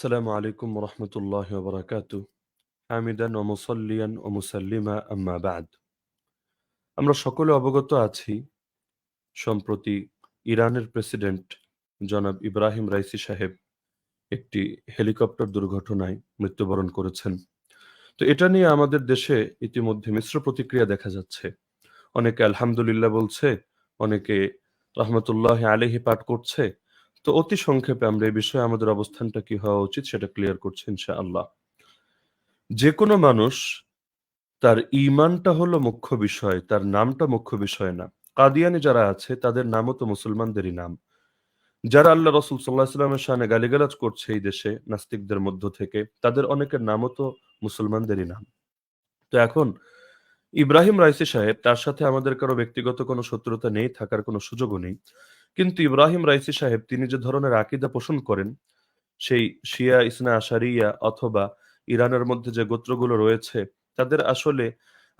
السلام عليكم ورحمة الله وبركاته حامدا ومصليا ومسلما أما بعد আমরা সকলে অবগত আছি সম্প্রতি ইরানের প্রেসিডেন্ট জনাব ইব্রাহিম রাইসি সাহেব একটি হেলিকপ্টার দুর্ঘটনায় মৃত্যুবরণ করেছেন তো এটা নিয়ে আমাদের দেশে ইতিমধ্যে মিশ্র প্রতিক্রিয়া দেখা যাচ্ছে অনেকে আলহামদুলিল্লাহ বলছে অনেকে রহমতুল্লাহ আলিহি পাঠ করছে তো অতি সংক্ষেপে আমরা এই বিষয়ে আমাদের অবস্থানটা কি হওয়া উচিত সেটা ক্লিয়ার করছি ইনশাআল্লাহ। যে কোনো মানুষ তার ইমানটা হলো মুখ্য বিষয়, তার নামটা মুখ্য বিষয় না। কাদিয়ানি যারা আছে, তাদের নামও তো মুসলমানদেরই নাম। যারা আল্লাহ রসুল সাল্লাহ সাল্লামের সামনে গালিগালাজ করছে এই দেশে, নাস্তিকদের মধ্য থেকে, তাদের অনেকের নামও তো মুসলমানদেরই নাম। তো এখন ইব্রাহিম রাইসি সাহেব, তার সাথে আমাদের কারও ব্যক্তিগত কোনো শত্রুতা নেই, থাকার কোনো সুযোগও নেই। কিন্তু ইব্রাহিম রাইসি সাহেব তিনি যে ধরনের আকিদা পোষণ করেন, সেই শিয়া, ইসনা, আশারিয়া অথবা ইরানের মধ্যে যে গোত্রগুলো রয়েছে, তাদের আসলে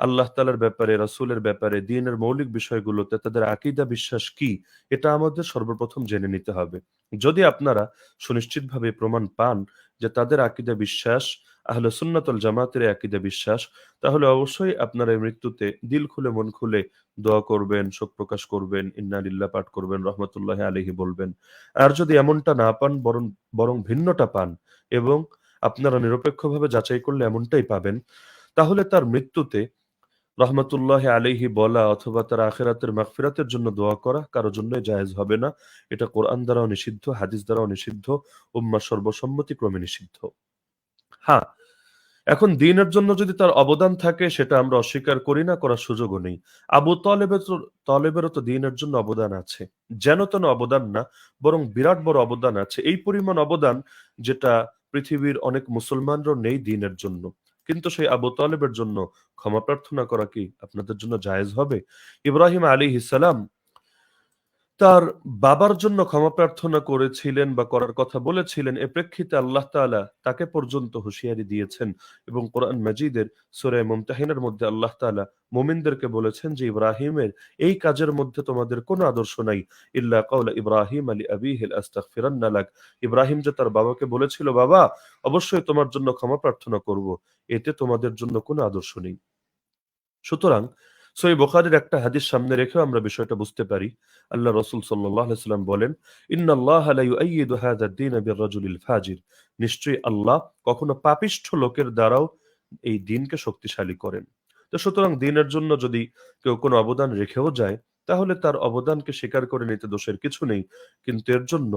আল্লাহ তালার ব্যাপারে, রাসুলের ব্যাপারে, দিনের মৌলিক বিষয়গুলোতে তাদের আকিদা বিশ্বাস কি, এটা আমাদের সর্বপ্রথম জেনে নিতে হবে। যদি আপনারা সুনিশ্চিতভাবে প্রমাণ পান যে তাদের আকিদা বিশ্বাস, আহলে সুন্নাতল জামাতের আকিদা বিশ্বাস, তাহলে অবশ্যই আপনারা মৃত্যুতে দিল খুলে মন খুলে দোয়া করবেন, শোক প্রকাশ করবেন ইন্নালিল্লাহ পাঠ করবেন, রহমতুল্লাহ আলহি বলবেন। আর যদি এমনটা না পান, বরং বরং ভিন্নটা পান এবং আপনারা নিরপেক্ষভাবে যাচাই করলে এমনটাই পাবেন, তাহলে তার মৃত্যুতে রহমতুল্লাহ আলিহি বলা অথবা তার আখেরাতের মাগফিরাতের জন্য দোয়া করা কারও জন্য জায়েজ হবে না। এটা কোরআন দ্বারাও নিষিদ্ধ, হাদিস দ্বারাও নিষিদ্ধ উম্মা সর্বসম্মতি ক্রমে নিষিদ্ধ। হ্যাঁ এখন দিনের জন্য যদি তার অবদান থাকে সেটা আমরা অস্বীকার করি না, করার সুযোগও নেই। আবু তলেবের তলেবেরও তো দিনের জন্য অবদান আছে। যেন তেন অবদান না, বরং বিরাট বড় অবদান আছে। এই পরিমাণ অবদান যেটা পৃথিবীর অনেক মুসলমানরও নেই দিনের জন্য। কিন্তু সেই আবু তালেবের জন্য ক্ষমা প্রার্থনা করা কি আপনাদের জন্য জায়েজ হবে? ইব্রাহিম আলী ইসালাম তার বাবার জন্য ক্ষমা প্রার্থনা করেছিলেন বা করার কথা বলেছিলেন, এ প্রেক্ষিতে আল্লাহ তালা তাকে পর্যন্ত হুঁশিয়ারি দিয়েছেন এবং কোরআন মাজিদের সুরে মুমতাহিনের মধ্যে আল্লাহ তালা মোমিনদেরকে বলেছেন যে, ইব্রাহিমের এই কাজের মধ্যে তোমাদের কোনো আদর্শ নাই। ইল্লা কাউলা ইব্রাহিম আলী আবিহিল আস্তাগফিরান্নালাক ইব্রাহিম যে তার বাবাকে বলেছিল, বাবা, অবশ্যই তোমার জন্য ক্ষমা প্রার্থনা করব। এতে তোমাদের জন্য কোনো আদর্শ নেই। সুতরাং সই বোখারের একটা হাদিস সামনে রেখে আমরা বিষয়টা বুঝতে পারি। আল্লাহ রসুল সাল্লাম বলেন ফাজির। নিশ্চয়ই আল্লাহ কখনো পাপিষ্ঠ লোকের দ্বারাও এই দিনকে শক্তিশালী করেন। তো সুতরাং দিনের জন্য যদি কেউ কোনো অবদান রেখেও যায় তাহলে তার অবদানকে স্বীকার করে নিতে দোষের কিছু নেই। কিন্তু এর জন্য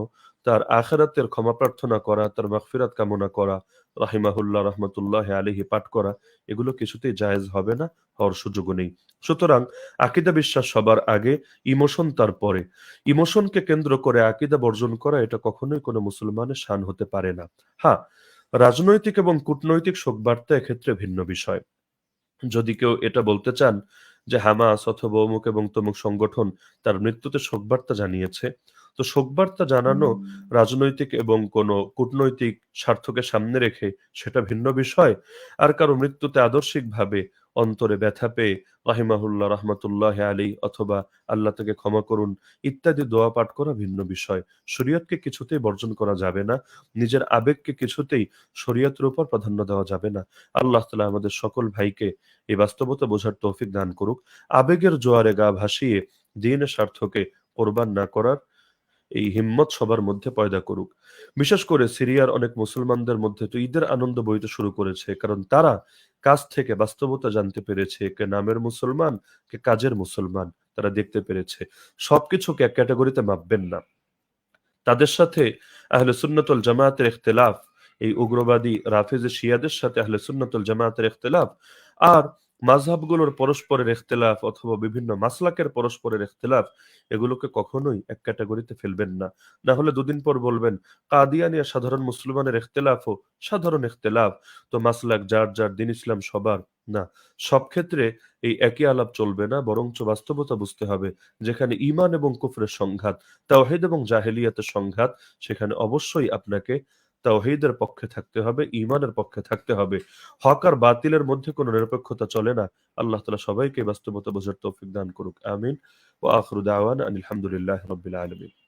তার আখেরাতের ক্ষমা প্রার্থনা করা, তার মাগফিরাত কামনা করা, রাহিমাহুল্লাহ রহমতুল্লাহ আলিহি পাঠ করা, এগুলো কিছুতেই জায়েজ হবে না, হওয়ার সুযোগও নেই। সুতরাং আকিদা বিশ্বাস সবার আগে, ইমোশন তারপরে ইমোশনকে কেন্দ্র করে আকিদা বর্জন করা এটা কখনোই কোনো মুসলমানের শান হতে পারে না। হ্যাঁ রাজনৈতিক এবং কূটনৈতিক শোকবার্তা এক্ষেত্রে ভিন্ন বিষয়। যদি কেউ এটা বলতে চান যে হামাস অথবা অমুক এবং তমুক সংগঠন তার মৃত্যুতে শোকবার্তা জানিয়েছে। তো শোকবার্তা জানানো রাজনৈতিক এবং কোন কূটনৈতিক স্বার্থকে সামনে রেখে সেটা ভিন্ন বিষয়। আর কারও মৃত্যুতে আদর্শিকভাবে অন্তরে ব্যথা পেয়ে রাহিমাহুল্লাহ রহমতুল্লাহ আলী অথবা আল্লাহ থেকে ক্ষমা করুন, ইত্যাদি দোয়া পাঠ করা ভিন্ন বিষয়। শরীয়তকে কিছুতেই বর্জন করা যাবে না, নিজের আবেগকে কিছুতেই শরীয়তের উপর প্রাধান্য দেওয়া যাবে না। আল্লাহ তালা আমাদের সকল ভাইকে এই বাস্তবতা বোঝার তৌফিক দান করুক। আবেগের জোয়ারে গা ভাসিয়ে দিনের স্বার্থকে কোরবান না করার এই হিম্মত সবার মধ্যে পয়দা করুক। বিশেষ করে সিরিয়ার অনেক মুসলমানদের মধ্যে তো ঈদের আনন্দ বইতে শুরু করেছে, কারণ তারা কাজ থেকে বাস্তবতা জানতে পেরেছে কে নামের মুসলমান, কে কাজের মুসলমান, তারা দেখতে পেরেছে। সবকিছুকে এক ক্যাটাগরিতে মাপবেন না। তাদের সাথে আহলে সুন্নতুল জামায়াতের ইখতলাফ, এই উগ্রবাদী রাফেজ শিয়াদের সাথে আহলে সুন্নতুল জামায়াতের ইখতলাফ, আর মাঝহাবগুলোর পরস্পরের এখতেলাফ অথবা বিভিন্ন মাসলাকের পরস্পরের এখতেলাফ এগুলোকে কখনোই এক ক্যাটাগরিতে ফেলবেন না। না হলে দুদিন পর বলবেন কাদিয়ানিয়া সাধারণ মুসলমানের এখতেলাফও সাধারণ এখতেলাফ তো মাসলাক যার যার, দিন ইসলাম সবার। না, সব ক্ষেত্রে এই একই আলাপ চলবে না, বরঞ্চ বাস্তবতা বুঝতে হবে, যেখানে ইমান এবং কুফরের সংঘাত, তাওহেদ এবং জাহেলিয়াতের সংঘাত, সেখানে অবশ্যই আপনাকে তাওহিদের পক্ষে থাকতে হবে ইমানের পক্ষে থাকতে হবে। হক আর বাতিলের মধ্যে কোনো নিরপেক্ষতা চলে না। আল্লাহ তালা সবাইকে বাস্তবতা বোঝার তৌফিক দান করুক, আমিন। ও আখরুদ আওয়ান আলহামদুলিল্লাহ রবিল আলমিন।